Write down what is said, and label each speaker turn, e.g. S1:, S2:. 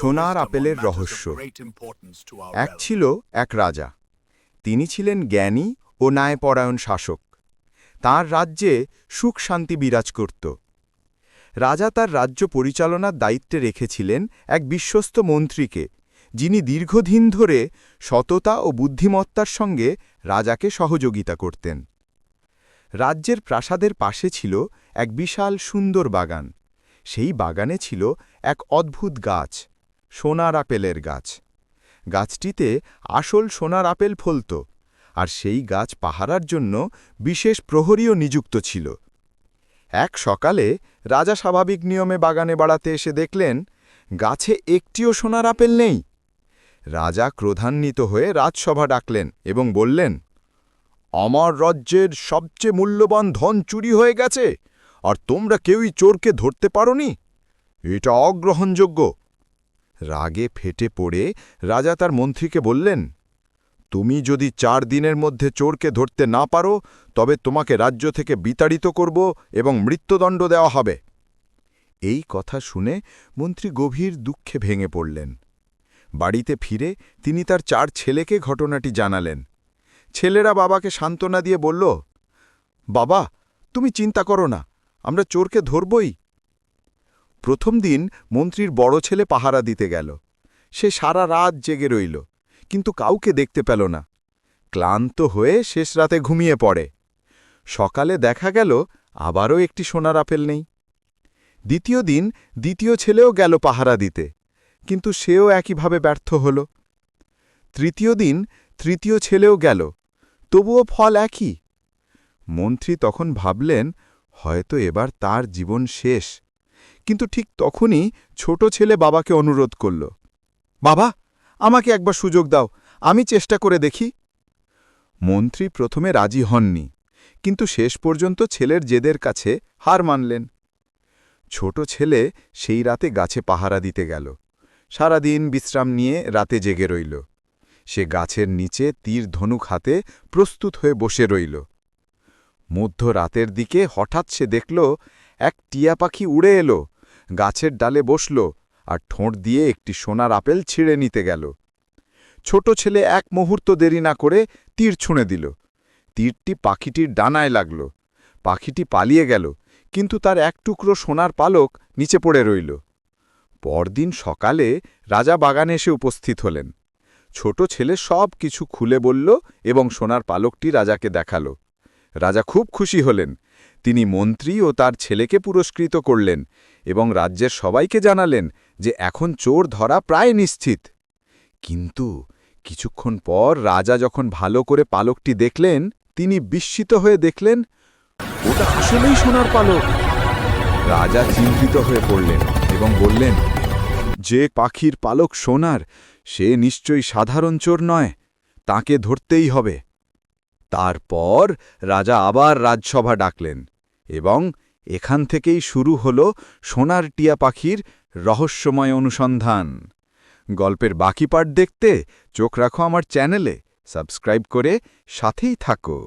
S1: সোনার আপেলের রহস্য। এক ছিল এক রাজা। তিনি ছিলেন জ্ঞানী ও ন্যায়পরায়ণ শাসক। তার রাজ্যে সুখ শান্তি বিরাজ করত। রাজা তার রাজ্য পরিচালনার দায়িত্বে রেখেছিলেন এক বিশ্বস্ত মন্ত্রীকে যিনি দীর্ঘদিন ধরে সততা ও বুদ্ধিমত্তার সঙ্গে রাজাকে সহযোগিতা করতেন। রাজ্যের প্রাসাদের পাশে ছিল এক বিশাল সুন্দর বাগান। সেই বাগানে ছিল এক অদ্ভুত গাছ, সোনার আপেলের গাছ। গাছটিতে আসল সোনার আপেল ফলত, আর সেই গাছ পাহারার জন্য বিশেষ প্রহরীও নিযুক্ত ছিল। এক সকালে রাজা স্বাভাবিক নিয়মে বাগানে বাড়াতে এসে দেখলেন, গাছে একটিও সোনার আপেল নেই। রাজা ক্রোধান্বিত হয়ে রাজসভা ডাকলেন এবং বললেন, আমার রাজ্যের সবচেয়ে মূল্যবান ধন চুরি হয়ে গেছে। আর তোমরা কেউই চোরকে ধরতে পারোনি? এটা অগ্রহণযোগ্য। রাগে ফেটে পড়ে রাজা তার মন্ত্রীকে বললেন, তুমি যদি চার দিনের মধ্যে চোরকে ধরতে না পারো, তবে তোমাকে রাজ্য থেকে বিতাড়িত করব এবং মৃত্যুদণ্ড দেওয়া হবে। এই কথা শুনে মন্ত্রী গভীর দুঃখে ভেঙে পড়লেন। বাড়িতে ফিরে তিনি তার চার ছেলেকে ঘটনাটি জানালেন। ছেলেরা বাবাকে সান্ত্বনা দিয়ে বলল, বাবা, তুমি চিন্তা করো না। আমরা চোরকে ধরবই। প্রথম দিন মন্ত্রীর বড় ছেলে পাহারা দিতে গেল। সে সারা রাত জেগে রইল, কিন্তু কাউকে দেখতে পেল না। ক্লান্ত হয়ে শেষ রাতে ঘুমিয়ে পড়ে। সকালে দেখা গেল, আবারও একটি সোনার আপেল নেই। দ্বিতীয় দিন দ্বিতীয় ছেলেও গেল পাহারা দিতে, কিন্তু সেও একইভাবে ব্যর্থ হল। তৃতীয় দিন তৃতীয় ছেলেও গেল, তবুও ফল একই। মন্ত্রী তখন ভাবলেন হয়তো এবার তার জীবন শেষ। কিন্তু ঠিক তখনই ছোট ছেলে বাবাকে অনুরোধ করল, বাবা, আমাকে একবার সুযোগ দাও, আমি চেষ্টা করে দেখি। মন্ত্রী প্রথমে রাজি হননি, কিন্তু শেষ পর্যন্ত ছেলের জেদের কাছে হার মানলেন। ছোট ছেলে সেই রাতে গাছে পাহারা দিতে গেল। সারাদিন বিশ্রাম নিয়ে রাতে জেগে রইল। সে গাছের নিচে তীর ধনুক হাতে প্রস্তুত হয়ে বসে রইল। মধ্য রাতের দিকে হঠাৎ সে দেখল, এক টিয়া পাখি উড়ে এলো, গাছের ডালে বসল আর ঠোঁট দিয়ে একটি সোনার আপেল ছিঁড়ে নিতে গেল। ছোট ছেলে এক মুহূর্ত দেরি না করে তীর ছুঁড়ে দিল। তীরটি পাখিটির ডানায় লাগল। পাখিটি পালিয়ে গেল, কিন্তু তার এক টুকরো সোনার পালক নিচে পড়ে রইল। পরদিন সকালে রাজা বাগানে এসে উপস্থিত হলেন। ছোট ছেলে সব কিছু খুলে বলল এবং সোনার পালকটি রাজাকে দেখাল। রাজা খুব খুশি হলেন। তিনি মন্ত্রী ও তার ছেলেকে পুরস্কৃত করলেন এবং রাজ্যের সবাইকে জানালেন যে এখন চোর ধরা প্রায় নিশ্চিত। কিন্তু কিছুক্ষণ পর রাজা যখন ভালো করে পালকটি দেখলেন, তিনি বিস্মিত হয়ে দেখলেন, ওটা আসলেই সোনার পালক! রাজা চিন্তিত হয়ে পড়লেন এবং বললেন, যে পাখির পালক সোনার, সে নিশ্চয়ই সাধারণ চোর নয়, তাকে ধরতেই হবে। তারপর রাজা আবার রাজসভা ডাকলেন এবং এখান থেকেই শুরু হল সোনার টিয়া পাখির রহস্যময় অনুসন্ধান। গল্পের বাকি পার্ট দেখতে চোখ রাখো আমার চ্যানেলে, সাবস্ক্রাইব করে সাথেই থাকো।